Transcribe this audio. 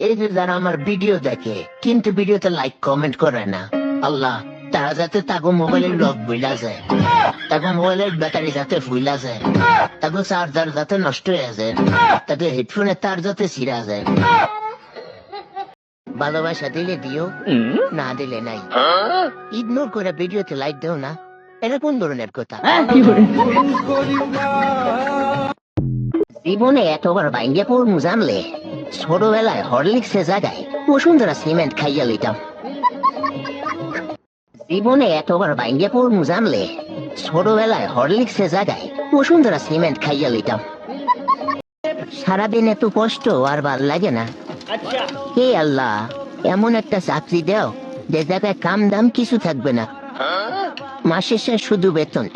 এই যে যারা আমার ভিডিও দেখে কিন্তু ভিডিওতে লাইক কমেন্ট করে না আল্লাহ তারা যাতে তাকে মোবাইলের লক বইলা যায় তাকে মোবাইলের ব্যাটারি যাতে ফুইলা যায় তাকে চার্জার যাতে নষ্ট হয়ে যায় তাকে হেডফোনের তার যাতে ছিঁড়া যায়। ভালোবাসা দিলে দিও না দিলে নাই। ইগনোর করে ভিডিওতে লাইক দেও না এটা কোন ধরনের কথা? জীবনে এতবার বাইঙ্গে পড়মু জানলে ছোটবেলায় হরলিক্সে জায়গায় বসুন্ধরা সিমেন্ট খাইয়া লইতাম। জীবনে এতবার বাইঙ্গে পড়মু জানলে ছোটবেলায় হরলিক্সে জায়গায় বসুন্ধরা সিমেন্ট খাইয়া লইতাম। সারাদিন এত কষ্ট আর ভালো লাগে না। হে আল্লাহ এমন একটা চাকরি দাও যে জায়গায় কাম দাম কিছু থাকবে না। মাসে শেষ শুধু বেতন